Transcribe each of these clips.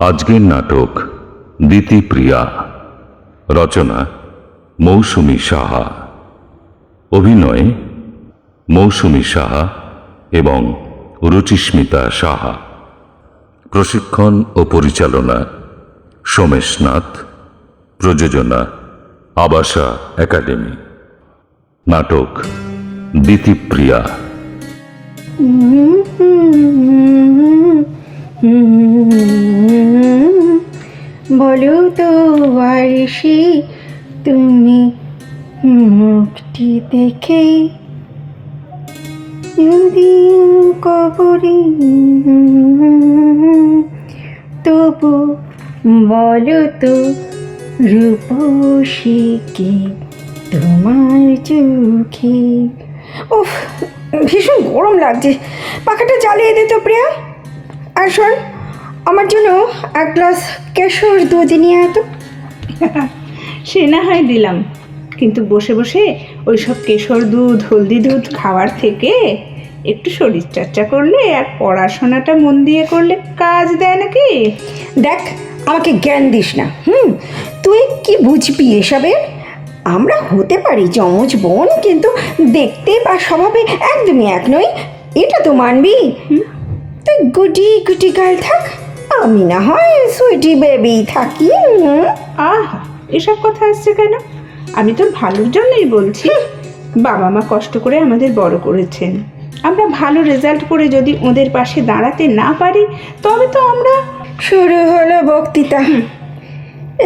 আজকের নাটক দিতিপ্রিয়া রচনা মৌসুমী সাহা, অভিনয়ে মৌসুমী সাহা এবং রুচিস্মিতা সাহা। প্রশিক্ষণ ও পরিচালনা সোমেশ নাথ, প্রযোজনা আবাসা একাডেমি। নাটক দিতিপ্রিয়া বলো তো আরশি, তুমি মুখটি দেখে যদি কবরে। তবু বলো তো রূপসী তোমার চোখে। উফ, ভীষণ গরম লাগছে। পাখাটা চালিয়ে দে তো প্রিয়া। আর শোন আমার জন্য এক গ্লাস কেশর দুধ নিয়ে আয় তো। সে না হয় দিলাম কিন্তু বসে বসে ওই সব কেশর দুধ হলদি দুধ খাওয়ার থেকে একটু শরীর চর্চা করলে আর পড়াশোনাটা মন দিয়ে করলে কাজ দেয় নাকি? দেখ আমাকে জ্ঞান দিস না হুম? তুই কি বুঝবি এসবে আমরা হতে পারি যমজ বোন কিন্তু দেখতে বা স্বভাবে একদমই এক নই এটা তো মানবি। তুই গুটি গুটি গাল থাক আমি না হয় সুইটি বেবি থাকি। আহা এসব কথা আসছে কেন? আমি তো ভালোর জন্যই বলছি। বাবা মা কষ্ট করে আমাদের বড় করেছেন। আমরা ভালো রেজাল্ট করে যদি ওদের পাশে দাঁড়াতে না পারি তবে তো আমরা শুরু হলো বক্তৃতা।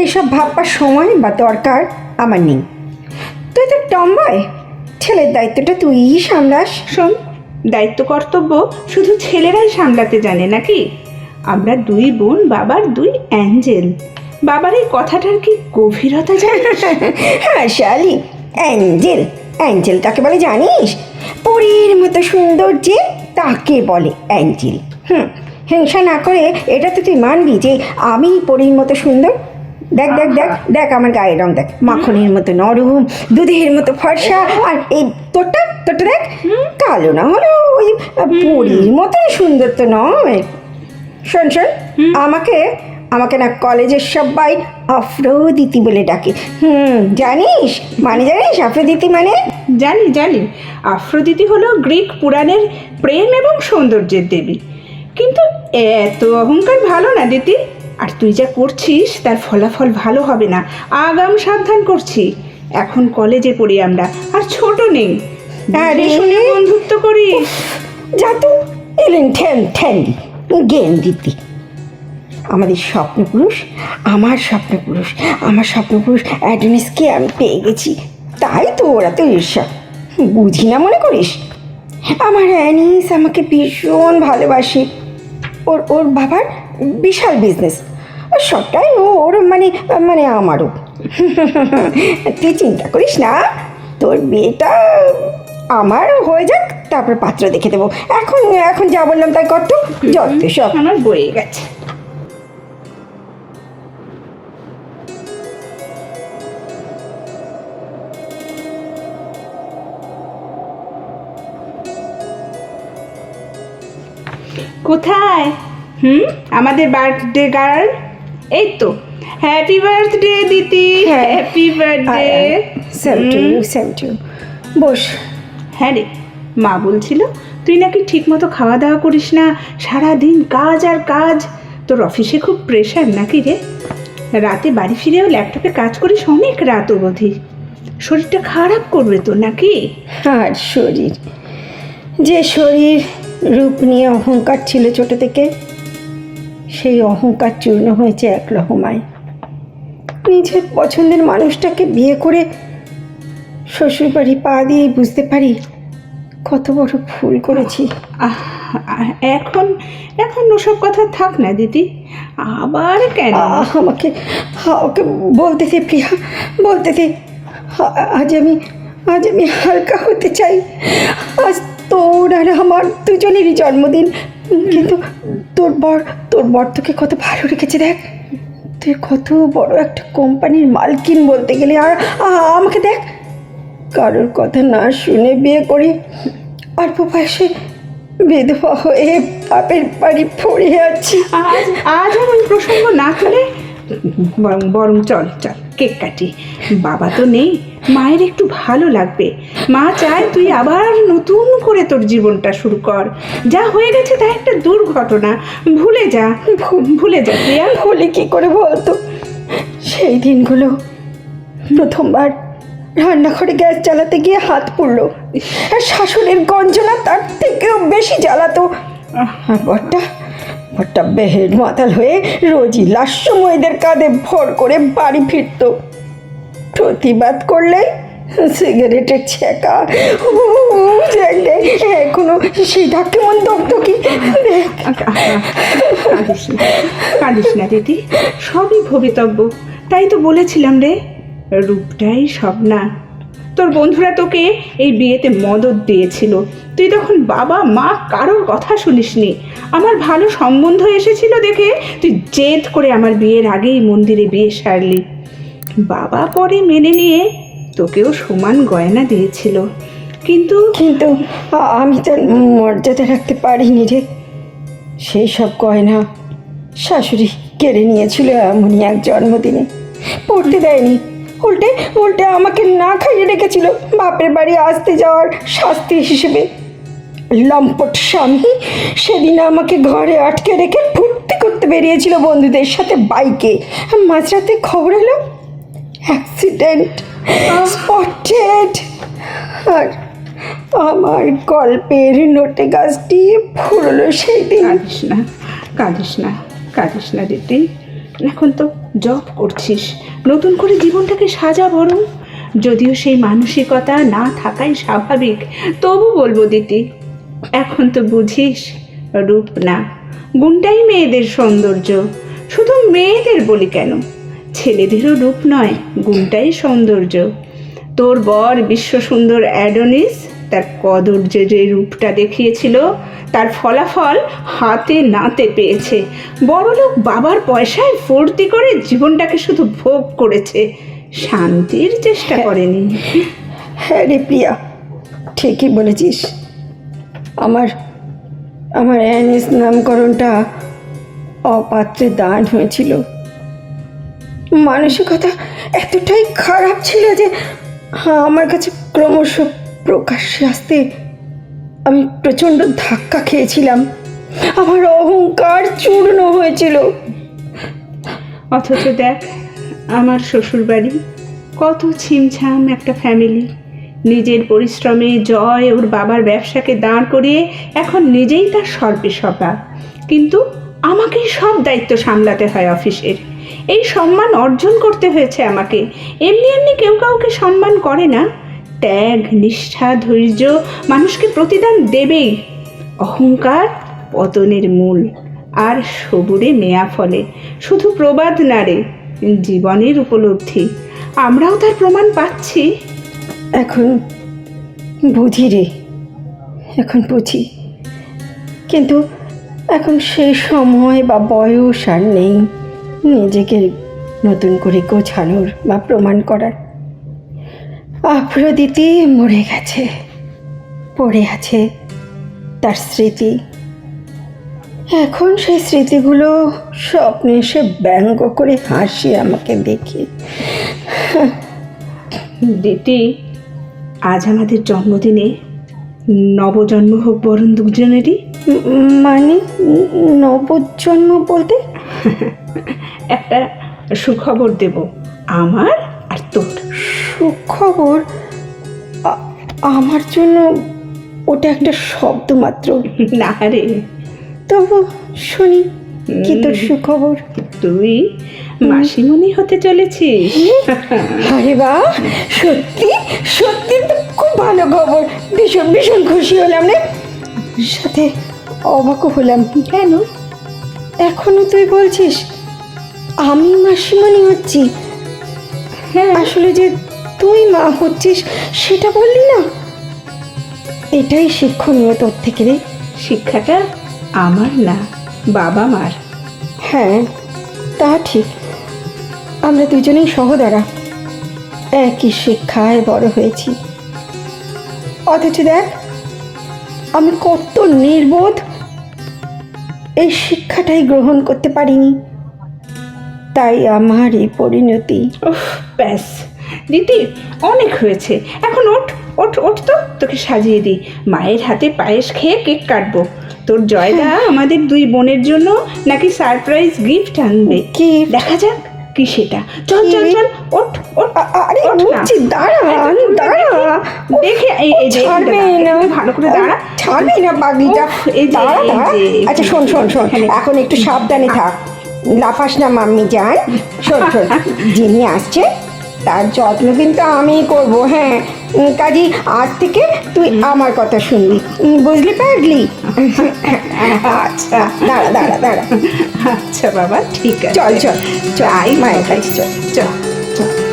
এইসব ভাববার সময় বা দরকার আমার নেই। তুই তো টম্বয় ছেলের দায়িত্বটা তুইই সামলাস। শোন দায়িত্ব কর্তব্য শুধু ছেলেরাই সামলাতে জানে নাকি? আমরা দুই বোন বাবার দুই অ্যাঞ্জেল। বাবার এই কথাটার কি গভীরতা জানিস? হ্যাঁ শালি। অ্যাঞ্জেল। অ্যাঞ্জেল কাকে বলে জানিস? পরীর মতো সুন্দর যে তাকে বলে অ্যাঞ্জেল। হুম হিংসা না করে এটা তো তুই মানবি যে আমি পরীর মতো সুন্দর? দেখ দেখ দেখ দেখ আমার গায়ের রং দেখ। মাখনের মতো নরম দুধের মতো ফর্সা আর এই তোরটা তোরটা দেখ। কালো না হলেও ওই পরীর মতন সুন্দর তো নয়। শোন শোন আমাকে আমাকে না কলেজের সবাই আফ্রোদিতি বলে ডাকে। হুম জানিস? মানে জানিস? আফ্রোদিতি মানে? জানি জানি। আফ্রোদিতি হলো গ্রিক পুরাণের প্রেম এবং সৌন্দর্যের দেবী। কিন্তু এত অহংকার ভালো না দিতি। আর তুই যা করছিস তার ফলাফল ভালো হবে না। আগাম সাবধান করছি। এখন কলেজে পড়ি আমরা আর ছোট নেই। আরে। শুনে বন্ধুত্ব করিস যা তো। এলেন ঠ্যান ঠ্যান্ডি জ্ঞান আমাদের স্বপ্নপুরুষ, আমার স্বপ্নপুরুষ আমার স্বপ্নপুরুষ অ্যাডমিসকে আমি পেয়ে গেছি। তাই তো ওরা তো ঈর্ষা। বুঝি না মনে করিস? আমার অ্যানিস আমাকে ভীষণ ভালোবাসে। ওর ওর বাবার বিশাল বিজনেস সবটাই ও ওর মানে মানে আমারও। তুই চিন্তা করিস না। তোর বিয়েটা আমার হয়ে যাক তারপর পাত্র দেখে দেবো। এখন এখন যা বললাম তাই কত যত সব। আমার বয়ে গেছে। কোথায়? হুম আমাদের বার্থডে গার্ল এই তো হ্যাপি বার্থডে দিতি হ্যাঁ। Happy birthday same to same to boss. হ্যাঁ রে। মা বলছিল, তুই নাকি ঠিক মতো খাওয়া দাওয়া করিস না? সারা দিন কাজ আর কাজ। তোর অফিসে খুব প্রেশার নাকি রে? রাতে বাড়ি ফিরেও ল্যাপটপে কাজ করিস অনেক রাত অবধি। শরীরটা খারাপ করবে তো নাকি? আর শরীর? যে শরীর রূপ নিয়ে অহংকার ছিল ছোট থেকে, সেই অহংকার চূর্ণ হয়েছে এক লহমায় নিজের পছন্দের মানুষটাকে বিয়ে করে শ্বশুরবাড়ি পা দিয়ে বুঝতে পারি কত বড় ভুল করেছি। এখন এখন ওসব কথা থাক না দিদি। আবার কেন? আমাকে আমাকে বলতে দে প্রিয়া, বলতে দে। আজ আমি আজ আমি হালকা হতে চাই। আজ তোর আর আমার দুজনেরই জন্মদিন। কিন্তু তোর বর তোর বর তোকে কত ভালো রেখেছে দেখ। তুই কত বড় একটা কোম্পানির মালকিন বলতে গেলে। আর আমাকে দেখ। কারোর কথা না শুনে বিয়ে করে অল্প বয়সে বিধবা হয়ে বাপের বাড়ি পড়ে আছি আজ আজ ওই প্রসঙ্গ না তুলে। বরং বরং চল চল কেক কাটি। বাবা তো নেই মায়ের একটু ভালো লাগবে। মা চায় তুই আবার নতুন করে তোর জীবনটা শুরু কর। যা হয়ে গেছে তা একটা দুর্ঘটনা। ভুলে যা ভুলে যা প্রিয়া। বলি কি করে বলতো? সেই দিনগুলো প্রথমবার রান্নাঘরে গ্যাস জ্বালাতে গিয়ে হাত পুড়লো। আর শাশুড়ির গঞ্জনা তার থেকেও বেশি জ্বালাতো। আর বরটা বরটা বেহের মাতাল হয়ে রোজই লাস্যময়দের কাঁধে ভর করে বাড়ি ফিরতো। প্রতিবাদ করলে সিগারেটের ছেঁকা এখনও সেই ডাক কেমন দগদগি কি? কাঁদিস না দিদি, সবই ভবিতব্য। তাই তো বলেছিলাম রে। রূপটাই সব না। তোর বন্ধুরা তোকে এই বিয়েতে মদত দিয়েছিল। তুই তখন বাবা, মা কারোর কথা শুনিসনি। আমার ভালো সম্বন্ধ এসেছিল দেখে তুই জেদ করে আমার বিয়ের আগেই মন্দিরে বিয়ে সারলি। বাবা পরে মেনে নিয়ে তোকেও সমান গয়না দিয়েছিল। কিন্তু কিন্তু আমি তার মর্যাদা রাখতে পারিনি রে। সেই সব গয়না শাশুড়ি কেড়ে নিয়েছিল এমনই এক জন্মদিনে। পড়তে দেয়নি। উল্টে উল্টে আমাকে না খাইয়ে রেখেছিল বাপের বাড়ি আসতে যাওয়ার শাস্তি হিসেবে। লম্পট স্বামী সেদিন আমাকে ঘরে আটকে রেখে ফুর্তি করতে বেরিয়েছিল বন্ধুদের সাথে বাইকে। মাঝরাতে খবর এলো অ্যাক্সিডেন্ট স্পটেড আর আমার গল্পের নোটে গাছটি ফুরলো সেই দিন। কাঁদিস না কাঁদিস না কাঁদিস না দিদি এখন তো জব করছিস। নতুন করে জীবনটাকে সাজা বরং। যদিও সেই মানসিকতা না থাকাই স্বাভাবিক, তবু বলব দিদি এখন তো বুঝিস রূপ না। গুণটাই মেয়েদের সৌন্দর্য, শুধু মেয়েদের বলি কেন? ছেলেদেরও রূপ নয়, গুণটাই সৌন্দর্য। তোর বর বিশ্ব সুন্দর অ্যাডোনিস তার কদর্য যে রূপটা দেখিয়েছিল তার ফলাফল হাতে নাতে পেয়েছে। বড়লোক বাবার পয়সায় ফুর্তি করে জীবনটাকে শুধু ভোগ করেছে। শান্তির চেষ্টা করেনি। হ্যাঁ রে প্রিয়া ঠিকই বলেছিস। আমার আমার অ্যানিস নামকরণটা অপাত্রে দান হয়েছিল। মানসিকতা এতটাই খারাপ ছিল যে আমার কাছে ক্রমশ প্রকাশ্যে আসতে আমি প্রচণ্ড ধাক্কা খেয়েছিলাম। আমার অহংকার চূর্ণ হয়েছিল। অথচ দেখ, আমার শ্বশুরবাড়ি কত ছিমছাম একটা ফ্যামিলি নিজের পরিশ্রমে জয় ওর বাবার ব্যবসাকে দাঁড় করিয়ে এখন নিজেই তার সর্বে সভা কিন্তু আমাকেই সব দায়িত্ব সামলাতে হয় অফিসের। এই সম্মান অর্জন করতে হয়েছে আমাকে। এমনি এমনি কেউ কাউকে সম্মান করে না। ত্যাগ, নিষ্ঠা, ধৈর্য মানুষকে প্রতিদান দেবেই। অহংকার পতনের মূল, আর সবুরে মেয়া ফলে। শুধু প্রবাদ না রে, জীবনের উপলব্ধি। আমরাও তার প্রমাণ পাচ্ছি। এখন বুঝি রে, এখন বুঝি। কিন্তু এখন সেই সময় বা বয়স আর নেই। নিজেকে নতুন করে গোছানোর বা প্রমাণ করার। আফ্রোদিতি মরে গেছে পড়ে আছে তার স্মৃতি। এখন সেই স্মৃতিগুলো স্বপ্নে এসে ব্যঙ্গ করে হাসি আমাকে দেখি। দিতি আজ আমাদের জন্মদিনে নবজন্ম হোক বরণ দুজনেরই মানে নবজন্ম বলতে? একটা সুখবর দেব আমার আর তোর। সুখবর আমার জন্য ওটা একটা শব্দ মাত্র। না রে। তবু শুনি কি তোর সুখবর? তুই মাসিমণি হতে চলেছিস? আরে বা সত্যি? সত্যি তো খুব ভালো খবর। ভীষণ ভীষণ খুশি হলাম রে। সাথে অবাকও হলাম। কেন? এখনও তুই বলছিস আমি মাসিমণি হচ্ছি। হ্যাঁ। আসলে যে তুই মা হচ্ছিস সেটা বললি না? এটাই শিক্ষণীয় তোর থেকে রে। শিক্ষাটা আমার না বাবা মার। হ্যাঁ তা ঠিক। আমরা দুজনেই সহদারা। একই শিক্ষায় বড় হয়েছি। অথচ দেখ আমি কত নির্বোধ। এই শিক্ষাটাই গ্রহণ করতে পারিনি। তাই আমার এই পরিণতি। ব্যাস। দিদি অনেক হয়েছে। এখন ওঠ ওঠ ওঠ তো তোকে সাজিয়ে দিই। মায়ের হাতে পায়েস খেয়ে কেক কাটবো। তোর জয়দা আমাদের দুই বোনের জন্য নাকি সারপ্রাইজ গিফট আনবে। Gift? দেখা যাক কি সেটা। চল চল চল ওঠ ওঠ আরে। উঠছি দাঁড়ান দাঁড়া দেখে এই এই যে না। ভালো করে দাঁড়া। ছাড়বে না পাগলিটা এই দাঁড়া দাঁড়া। যে, আচ্ছা শোন শোন শোন। এখন একটু সাবধানে থাক। লাফাস না মাম্মি যান। শোন শোন। যিনি আসছে তার যত্ন কিন্তু আমি করব হ্যাঁ। কাজী আজ থেকে তুই আমার কথা শুনবি। উম, বুঝলি পারলি আচ্ছা। দাঁড়া দাঁড়া দাঁড়া। আচ্ছা বাবা ঠিক আছে। চল চল চল। আই মায়ের কাছে। চল। চল চল।